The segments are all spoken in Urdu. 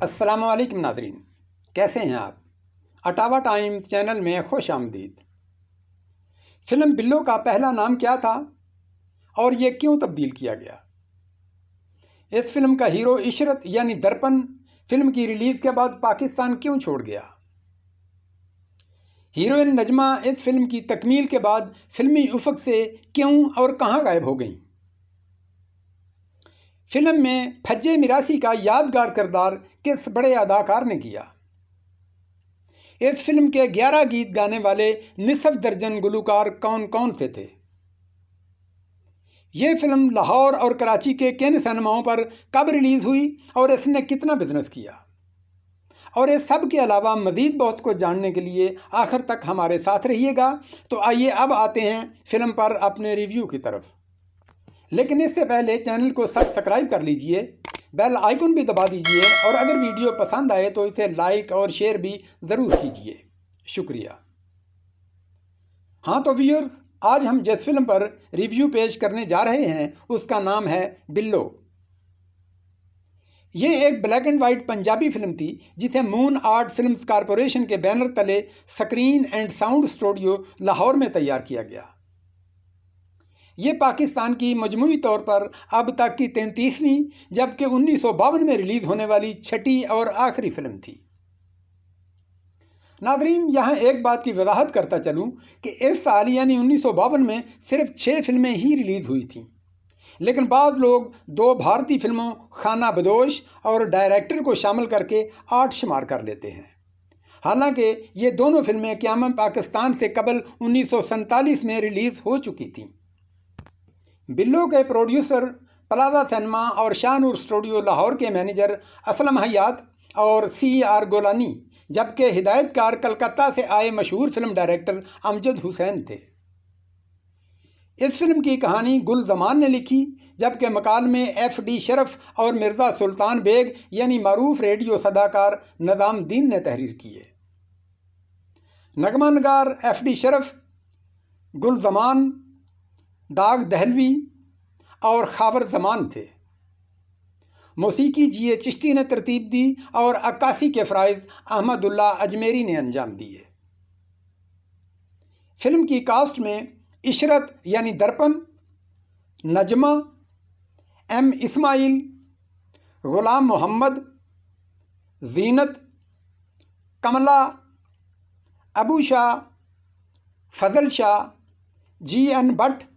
السلام علیکم ناظرین، کیسے ہیں آپ؟ اٹاوا ٹائم چینل میں خوش آمدید۔ فلم بلو کا پہلا نام کیا تھا اور یہ کیوں تبدیل کیا گیا؟ اس فلم کا ہیرو عشرت یعنی درپن فلم کی ریلیز کے بعد پاکستان کیوں چھوڑ گیا؟ ہیروئن نجمہ اس فلم کی تکمیل کے بعد فلمی افق سے کیوں اور کہاں غائب ہو گئیں؟ فلم میں پھجے میراسی کا یادگار کردار کس بڑے اداکار نے کیا؟ اس فلم کے گیارہ گیت گانے والے نصف درجن گلوکار کون کون سے تھے؟ یہ فلم لاہور اور کراچی کے کن سنیماؤں پر کب ریلیز ہوئی اور اس نے کتنا بزنس کیا؟ اور اس سب کے علاوہ مزید بہت کو جاننے کے لیے آخر تک ہمارے ساتھ رہیے گا۔ تو آئیے اب آتے ہیں فلم پر اپنے ریویو کی طرف۔ لیکن اس سے پہلے چینل کو سبسکرائب کر لیجیے، بیل آئیکن بھی دبا دیجیے، اور اگر ویڈیو پسند آئے تو اسے لائک اور شیئر بھی ضرور کیجیے۔ شکریہ۔ ہاں تو ویورز، آج ہم جس فلم پر ریویو پیش کرنے جا رہے ہیں، اس کا نام ہے بلو۔ یہ ایک black and white Punjabi film تھی، جسے مون آرٹ فلمز کارپوریشن کے بینر تلے screen and sound studio Lahore میں تیار کیا گیا۔ یہ پاکستان کی مجموعی طور پر اب تک کی تینتیسویں، جبکہ انیس سو باون میں ریلیز ہونے والی چھٹی اور آخری فلم تھی۔ ناظرین، یہاں ایک بات کی وضاحت کرتا چلوں کہ اس سال یعنی انیس سو باون میں صرف چھ فلمیں ہی ریلیز ہوئی تھیں۔ لیکن بعض لوگ دو بھارتی فلموں، خانہ بدوش اور ڈائریکٹر کو شامل کر کے آٹھ شمار کر لیتے ہیں۔ حالانکہ یہ دونوں فلمیں قیام پاکستان سے قبل انیس سو سنتالیس میں ریلیز ہو چکی تھیں۔ بلو کے پروڈیوسر پلازا سنیما اور شاہ نور اسٹوڈیو لاہور کے مینیجر اسلم حیات اور سی آر گولانی، جبکہ ہدایت کار کلکتہ سے آئے مشہور فلم ڈائریکٹر امجد حسین تھے۔ اس فلم کی کہانی گل زمان نے لکھی، جبکہ مکال میں ایف ڈی شرف اور مرزا سلطان بیگ یعنی معروف ریڈیو صداکار نظام دین نے تحریر کی ہے۔ نغمہ نگار ایف ڈی شرف، گل زمان داغ دہلوی اور خابر زمان تھے۔ موسیقی جی اے چشتی نے ترتیب دی اور عکاسی کے فرائض احمد اللہ اجمیری نے انجام دیے۔ فلم کی کاسٹ میں عشرت یعنی درپن، نجمہ، ایم اسماعیل، غلام محمد، زینت کملا ابو شاہ، فضل شاہ جی این بٹ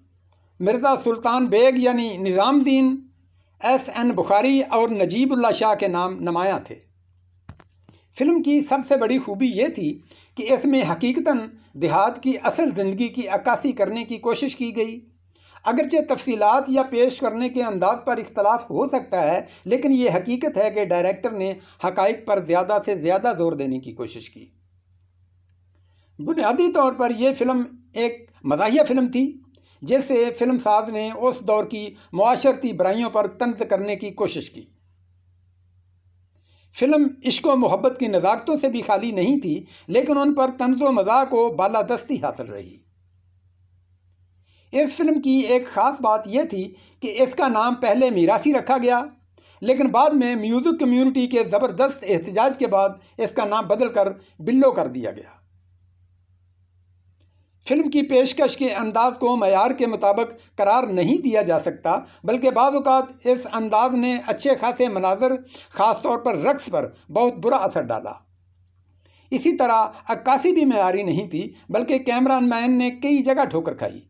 مرزا سلطان بیگ یعنی نظام دین، ایس این بخاری اور نجیب اللہ شاہ کے نام نمایاں تھے۔ فلم کی سب سے بڑی خوبی یہ تھی کہ اس میں حقیقتاً دیہات کی اصل زندگی کی عکاسی کرنے کی کوشش کی گئی۔ اگرچہ تفصیلات یا پیش کرنے کے انداز پر اختلاف ہو سکتا ہے، لیکن یہ حقیقت ہے کہ ڈائریکٹر نے حقائق پر زیادہ سے زیادہ زور دینے کی کوشش کی۔ بنیادی طور پر یہ فلم ایک مزاحیہ فلم تھی۔ جس سے فلم ساز نے اس دور کی معاشرتی برائیوں پر طنز کرنے کی کوشش کی۔ فلم عشق و محبت کی نزاکتوں سے بھی خالی نہیں تھی، لیکن ان پر طنز و مذاق و بالادستی حاصل رہی۔ اس فلم کی ایک خاص بات یہ تھی کہ اس کا نام پہلے میراسی رکھا گیا، لیکن بعد میں میوزک کمیونٹی کے زبردست احتجاج کے بعد اس کا نام بدل کر بلو کر دیا گیا۔ فلم کی پیشکش کے انداز کو معیار کے مطابق قرار نہیں دیا جا سکتا، بلکہ بعض اوقات اس انداز نے اچھے خاصے مناظر، خاص طور پر رقص پر بہت برا اثر ڈالا۔ اسی طرح عکاسی بھی معیاری نہیں تھی، بلکہ کیمرہ مین نے کئی جگہ ٹھوکر کھائی۔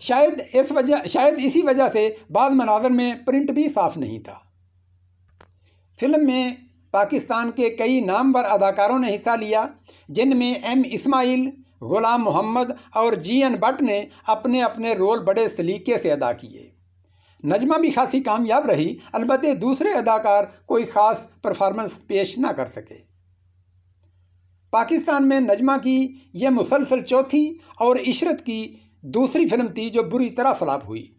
شاید اس وجہ، شاید اسی وجہ سے بعض مناظر میں پرنٹ بھی صاف نہیں تھا۔ فلم میں پاکستان کے کئی نامور اداکاروں نے حصہ لیا، جن میں ایم اسماعیل غلام محمد اور جی این بٹ نے اپنے اپنے رول بڑے سلیقے سے ادا کیے۔ نجمہ بھی خاصی کامیاب رہی، البتہ دوسرے اداکار کوئی خاص پرفارمنس پیش نہ کر سکے۔ پاکستان میں نجمہ کی یہ مسلسل چوتھی اور عشرت کی دوسری فلم تھی جو بری طرح فلاپ ہوئی۔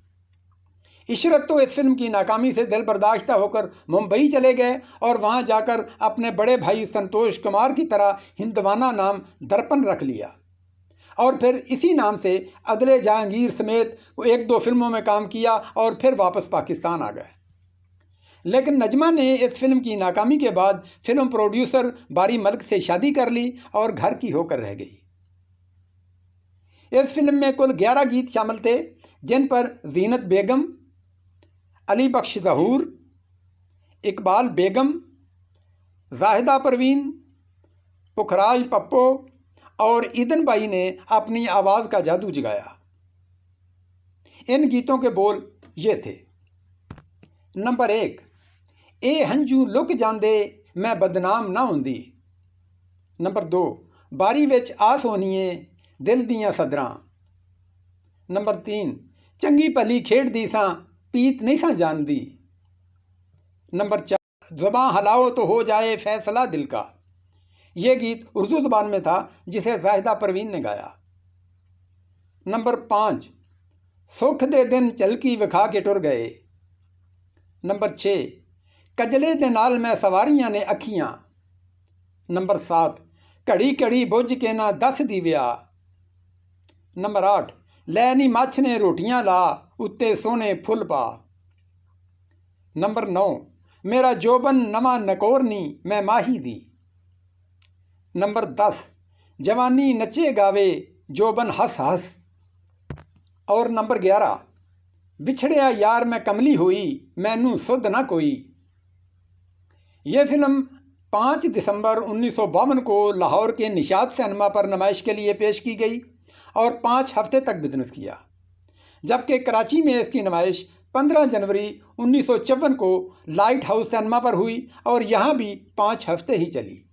عشرت تو اس فلم کی ناکامی سے دل برداشتہ ہو کر ممبئی چلے گئے اور وہاں جا کر اپنے بڑے بھائی سنتوش کمار کی طرح ہندوانہ نام درپن رکھ لیا۔ اور پھر اسی نام سے عدل جہانگیر سمیت ایک دو فلموں میں کام کیا اور پھر واپس پاکستان آ گئے۔ لیکن نجمہ نے اس فلم کی ناکامی کے بعد فلم پروڈیوسر باری ملک سے شادی کر لی اور گھر کی ہو کر رہ گئی۔ اس فلم میں کل گیارہ گیت شامل تھے، جن پر زینت بیگم، علی بخش ظہور، اقبال بیگم، زاہدہ پروین، پکھراج پپو اور ایدن بائی نے اپنی آواز کا جادو جگایا ان گیتوں کے بول یہ تھے نمبر ایک اے ہنجو لک جاندے میں بدنام نہ ہوں نمبر دو باری وچ آس ہونی ہے دل دیاں صدراں نمبر تین چنگی پلی کھیڈ دی ساں پیت نہیں ساں جان دی نمبر چار زباں ہلاؤ تو ہو جائے فیصلہ دل کا یہ گیت اردو زبان میں تھا جسے زاہدہ پروین نے گایا۔ نمبر پانچ، سکھ دے دن چلکی وکھا کے ٹر گئے۔ نمبر چھ، کجلے دے نال میں سواریاں نے اکھیاں۔ نمبر سات، کڑی کڑی بوجھ کے نہ دس دیویا نمبر آٹھ، لینی مچھ نے روٹیاں لا، اتے سونے پھل پا۔ نمبر نو، میرا جوبن نواں نکورنی میں ماہی دی۔ نمبر دس۔ جوانی نچے گاوے جوبن ہس ہس۔ اور نمبر گیارہ۔ بچھڑیا یار میں کملی ہوئی مینو سدھ نہ کوئی۔ یہ فلم پانچ دسمبر انیس سو باون کو لاہور کے نشاد سینما پر نمائش کے لیے پیش کی گئی اور پانچ ہفتے تک بزنس کیا۔ جبکہ کراچی میں اس کی نمائش پندرہ جنوری انیس سو چون کو لائٹ ہاؤس سینما پر ہوئی اور یہاں بھی پانچ ہفتے ہی چلی۔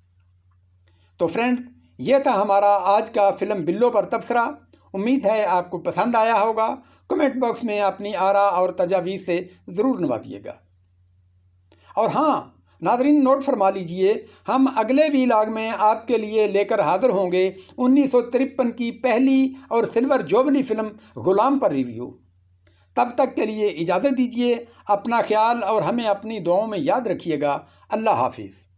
تو فرینڈ، یہ تھا ہمارا آج کا فلم بلو پر تبصرہ۔ امید ہے آپ کو پسند آیا ہوگا۔ کمنٹ باکس میں اپنی آرا اور تجاویز سے ضرور نوازیے گا۔ اور ہاں ناظرین، نوٹ فرما لیجیے ہم اگلے ویلاگ میں آپ کے لیے لے کر حاضر ہوں گے انیس سو ترپن کی پہلی اور سلور جوبلی فلم غلام پر ریویو۔ تب تک کے لیے اجازت دیجیے، اپنا خیال اور ہمیں اپنی دعاؤں میں یاد رکھیے گا۔ اللہ حافظ۔